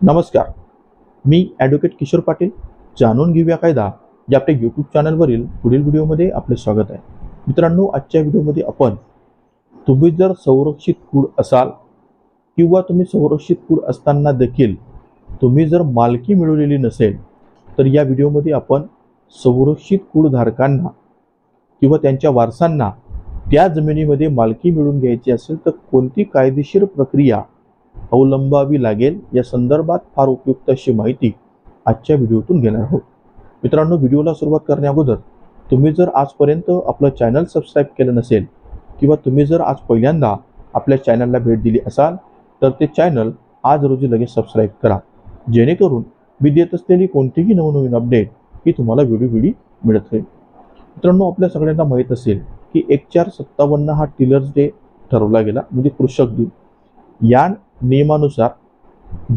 नमस्कार. मी ॲडव्होकेट किशोर पाटील. जाणून घेऊया कायदा या आपल्या यूट्यूब चॅनलवरील पुढील व्हिडिओमध्ये आपले स्वागत आहे. मित्रांनो आजच्या व्हिडिओमध्ये आपण तुम्ही जर संरक्षित कूड असाल किंवा तुम्ही संरक्षित कूड असताना देखील तुम्ही जर मालकी मिळवलेली नसेल तर या व्हिडिओमध्ये आपण संरक्षित कूडधारकांना किंवा त्यांच्या वारसांना त्या जमिनीमध्ये मालकी मिळवून घ्यायची असेल तर कोणती कायदेशीर प्रक्रिया अवलंबावी लागेल या संदर्भात फार उपयुक्त अशी माहिती आजच्या व्हिडिओतून घेणार आहोत. मित्रांनो व्हिडिओला सुरुवात करण्याअगोदर तुम्ही जर आजपर्यंत आपलं चॅनल सबस्क्राईब केलं नसेल किंवा तुम्ही जर आज पहिल्यांदा आपल्या चॅनलला भेट दिली असाल तर ते चॅनल आज रोजी लगेच सबस्क्राईब करा. जेणेकरून मी देत असलेली कोणतीही नवनवीन अपडेट ही तुम्हाला व्हिडिओ व्हिडिओ मिळत राहील. मित्रांनो आपल्या सगळ्यांना माहीत असेल की एक चार सत्तावन्न हा टिलर्स डे ठरवला गेला म्हणजे कृषक दिन. या नियमानुसार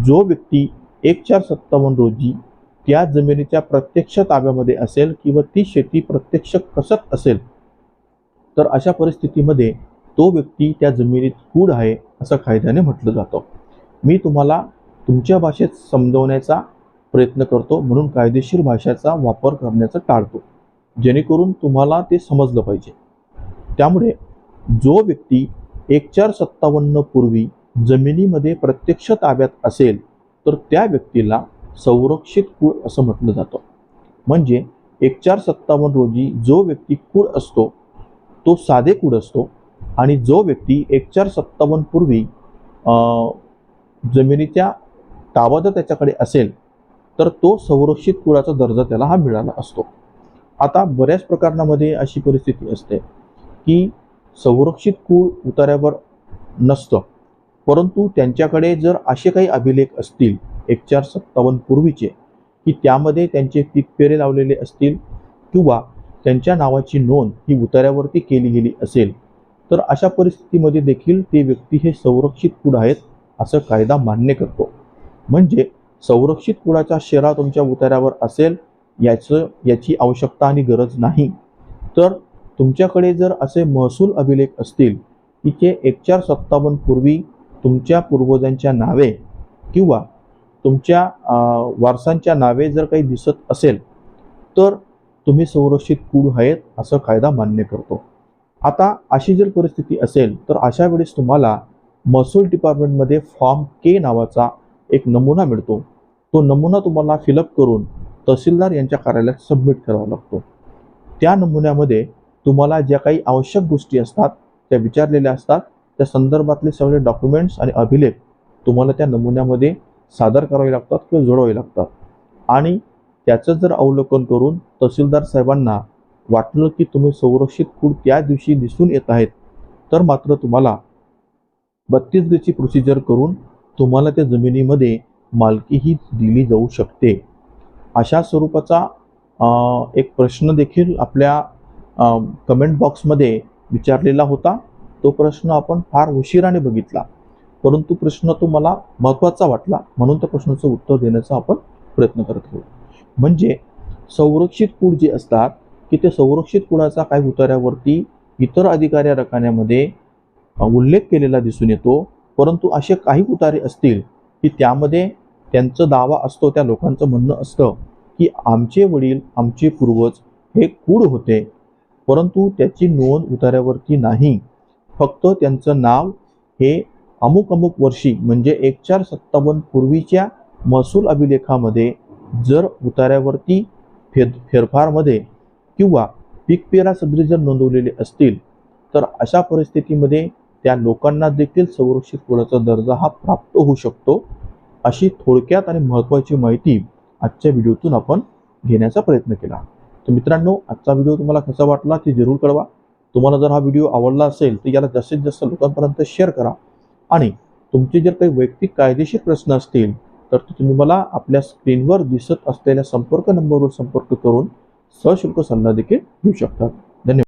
जो व्यक्ती एक चार सत्तावन्न रोजी त्या जमिनीच्या प्रत्यक्ष ताब्यामध्ये असेल किंवा ती शेती प्रत्यक्ष कसत असेल तर अशा परिस्थितीमध्ये तो व्यक्ती त्या जमिनीत कूड आहे असं कायद्याने म्हटलं जातं. मी तुम्हाला तुमच्या भाषेत समजवण्याचा प्रयत्न करतो म्हणून कायदेशीर भाषेचा वापर करण्याचं टाळतो जेणेकरून तुम्हाला ते समजलं पाहिजे. त्यामुळे जो व्यक्ती एक चार सत्तावन्न पूर्वी जमिनीमध्ये प्रत्यक्ष ताब्यात असेल तर त्या व्यक्तीला संरक्षित कूळ असं म्हटलं जातं. म्हणजे एक चार सत्तावन्न रोजी जो व्यक्ती कूळ असतो तो साधे कुळ असतो आणि जो व्यक्ती एक चार सत्तावन्न पूर्वी जमिनीच्या ताबा जर त्याच्याकडे असेल तर तो संरक्षित कुळाचा दर्जा त्याला हा मिळाला असतो. आता बऱ्याच प्रकरणामध्ये अशी परिस्थिती असते की संरक्षित कूळ उतार्यावर नसतं. परंतु त्यांच्याकडे जर असे काही अभिलेख असतील एक चार सत्तावन्न पूर्वीचे की त्यामध्ये त्यांचे पीक पेरे लावलेले असतील किंवा त्यांच्या नावाची नोंद ही उतार्यावरती केली गेली असेल तर अशा परिस्थितीमध्ये देखील ते व्यक्ती हे संरक्षित कुड आहेत असं कायदा मान्य करतो. म्हणजे संरक्षित कुडाचा शेरा तुमच्या उतार्यावर असेल याचं याची आवश्यकता आणि गरज नाही. तर तुमच्याकडे जर असे महसूल अभिलेख असतील की ते एक चार सत्तावन्न पूर्वी तुमच्या पूर्वजांच्या नावे किंवा तुमच्या वारसांच्या नावे जर काही दिसत असेल तर तुम्ही संरक्षित कूड आहेत असं कायदा मान्य करतो. आता अशी जर परिस्थिती असेल तर अशा वेळेस तुम्हाला महसूल डिपार्टमेंटमध्ये फॉर्म के नावाचा एक नमुना मिळतो. तो नमुना तुम्हाला फिलअप करून तहसीलदार यांच्या कार्यालयात सबमिट करावा लागतो. त्या नमुन्यामध्ये तुम्हाला ज्या काही आवश्यक गोष्टी असतात त्या विचारलेल्या असतात त्या संदर्भातले सगळे डॉक्युमेंट्स आणि अभिलेख तुम्हाला त्या नमुन्यामध्ये सादर करावे लागतात किंवा जोडावे लागतात. आणि त्याचं जर अवलोकन करून तहसीलदार साहेबांना वाटलं की तुम्ही संरक्षित कूड त्या दिवशी दिसून येत आहेत तर मात्र तुम्हाला बत्तीस गेची प्रोसिजर करून तुम्हाला त्या जमिनीमध्ये मालकीही दिली जाऊ शकते. अशा स्वरूपाचा एक प्रश्न देखील आपल्या कमेंट बॉक्समध्ये विचारलेला होता. तो प्रश्न आपण फार उशिराने बघितला. परंतु प्रश्न तो मला महत्त्वाचा वाटला म्हणून त्या प्रश्नाचं उत्तर देण्याचा आपण प्रयत्न करत आहोत. म्हणजे संरक्षित कूड जे असतात की ते संरक्षित कुळाचा काही उतार्यावरती इतर अधिकारी रकान्यामध्ये उल्लेख केलेला दिसून येतो. परंतु असे काही उतारे असतील की त्यामध्ये त्यांचं दावा असतो त्या लोकांचं म्हणणं असतं की आमचे वडील आमचे पूर्वज हे कूड होते. परंतु त्याची नोंद उतार्यावरती नाही. फक्त त्यांचं नाव हे अमुक अमुक वर्षी म्हणजे एक चार सत्तावन्न पूर्वीच्या महसूल अभिलेखामध्ये जर उतार्यावरती फेर फेरफारमध्ये किंवा पीक पेरा सदरी जर नोंदवलेले असतील तर अशा परिस्थितीमध्ये त्या लोकांना देखील संरक्षित कुळाचा दर्जा हा प्राप्त होऊ शकतो अशी थोडक्यात आणि महत्त्वाची माहिती आजच्या व्हिडिओतून आपण घेण्याचा प्रयत्न केला. तर मित्रांनो आजचा व्हिडिओ तुम्हाला कसा वाटला ते जरूर कळवा. तुम्हाला जर हा व्हिडिओ आवडला असेल तर याला जास्तीत जास्त लोकांपर्यंत शेअर करा. आणि तुमचे जर काही वैयक्तिक कायदेशीर प्रश्न असतील तर तुम्ही मला आपल्या स्क्रीनवर दिसत असलेल्या संपर्क नंबरवर संपर्क करून सशुल्क सल्ला देखील घेऊ शकतात